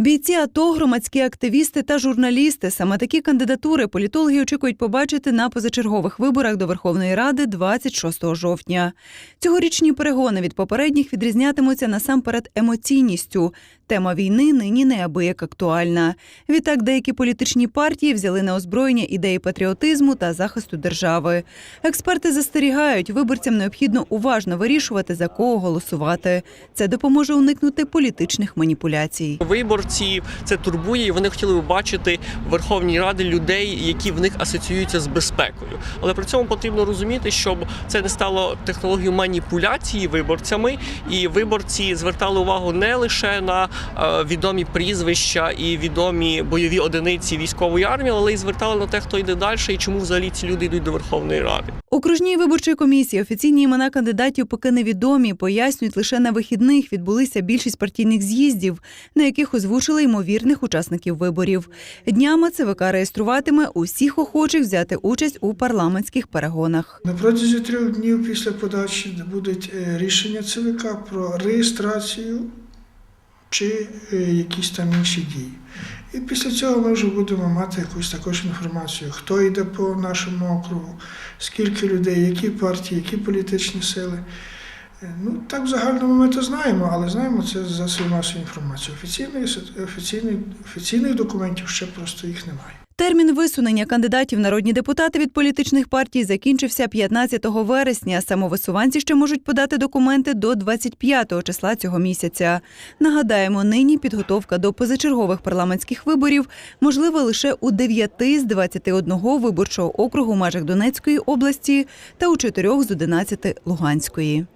Бійці АТО, громадські активісти та журналісти. Саме такі кандидатури політологи очікують побачити на позачергових виборах до Верховної Ради 26 жовтня. Цьогорічні перегони від попередніх відрізнятимуться насамперед емоційністю. Тема війни нині неабияк актуальна. Відтак, деякі політичні партії взяли на озброєння ідеї патріотизму та захисту держави. Експерти застерігають, виборцям необхідно уважно вирішувати за кого голосувати. Це допоможе уникнути політичних маніпуляцій. Виборці це турбує, і вони хотіли б бачити в Верховній Раді людей, які в них асоціюються з безпекою. Але при цьому потрібно розуміти, щоб це не стало технологією маніпуляції виборцями, і виборці звертали увагу не лише на е, відомі прізвища і відомі бойові одиниці військової армії, але й звертали на те, хто йде далі, і чому взагалі ці люди йдуть до Верховної Ради. Окружній виборчій комісії офіційні імена кандидатів поки невідомі. Пояснюють, лише на вихідних відбулися більшість партійних з'їздів, на яких озвучили ймовірних учасників виборів. Днями ЦВК реєструватиме усіх охочих взяти участь у парламентських перегонах. На протязі трьох днів після подачі будуть е, рішення ЦВК про реєстрацію чи е, якісь там інші дії. І після цього ми вже будемо мати якусь також інформацію, хто йде по нашому округу, скільки людей, які партії, які політичні сили. Е, Ну, так в загальному ми то знаємо, але знаємо це за масової інформації. Офіційних, офіційних, офіційних документів ще просто їх немає. Термін висунення кандидатів народні депутати від політичних партій закінчився 15 вересня. Самовисуванці ще можуть подати документи до 25 числа цього місяця. Нагадаємо, нині підготовка до позачергових парламентських виборів можлива лише у 9 з 21 виборчого округу в межах Донецької області та у 4 з 11 Луганської.